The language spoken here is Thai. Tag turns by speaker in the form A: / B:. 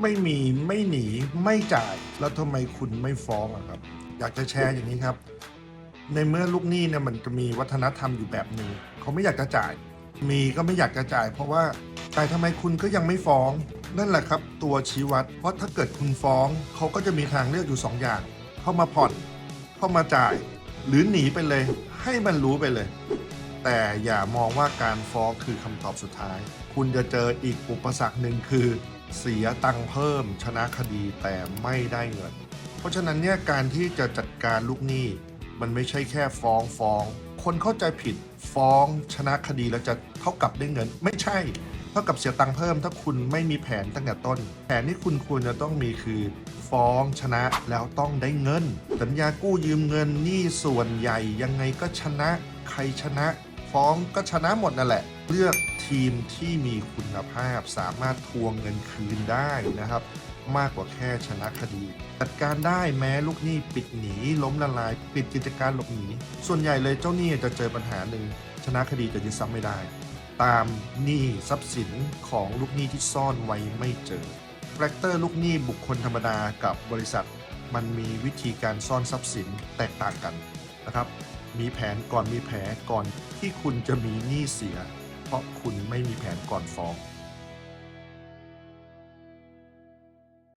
A: ไม่มีไม่หนีไม่จ่าย แล้วทำไมคุณไม่ฟ้องอะครับ อยากจะแชร์อย่างนี้ครับ ในเมื่อลูกหนี้เนี่ยมันจะมีวัฒนธรรมอยู่แบบนึ่งเขาไม่อยากจะจ่าย มีก็ไม่อยากจะจ่าย เพราะว่าแต่ทำไมคุณก็ยังไม่ฟ้องนั่นแหละครับ ตัวชี้วัดเพราะถ้าเกิดคุณฟ้องเขาก็จะมีทางเลือกอยู่สองอย่าง เข้ามาผ่อน เข้ามาจ่าย หรือหนีไปเลย ให้มันรู้ไปเลย แต่อย่ามองว่าการฟ้องคือคำตอบสุดท้าย คุณจะเจออีกอุปสรรคหนึ่งคือ เสียตังค์เพิ่มชนะคดีแต่ไม่ได้เงิน เพราะฉะนั้นเนี่ยการที่จะจัดการลูกหนี้ มันไม่ใช่แค่ฟ้องฟ้อง คนเข้าใจผิดฟ้องชนะคดีแล้วจะเท่ากับได้เงิน ไม่ใช่ เท่ากับเสียตังค์เพิ่ม ถ้าคุณไม่มีแผนตั้งแต่ต้น แผนที่คุณควรจะต้องมีคือ ฟ้องชนะแล้วต้องได้เงิน สัญญากู้ยืมเงินหนี้ส่วนใหญ่ยังไงก็ชนะ ใครชนะ ฟ้องก็ชนะหมดนั่นแหละ เลือกทีมที่มีคุณภาพสามารถทวงเงินคืนได้นะครับ มากกว่าแค่ชนะคดี จัดการได้แม้ลูกหนี้ปิดหนีล้มละลาย ปิดกิจการหลบหนี ส่วนใหญ่เลยเจ้าหนี้จะเจอปัญหาหนึ่งชนะคดีจะยึดทรัพย์ไม่ได้ ตามหนี้ทรัพย์สินของลูกหนี้ที่ซ่อนไว้ไม่เจอแฟกเตอร์ลูกหนี้บุคคลธรรมดากับบริษัท มันมีวิธีการซ่อนทรัพย์สินแตกต่างกันนะครับ มีแผนก่อนมีแผลก่อนที่คุณจะมีหนี้เสีย ราะคุณไม่มีแผนก่อนฟ้อง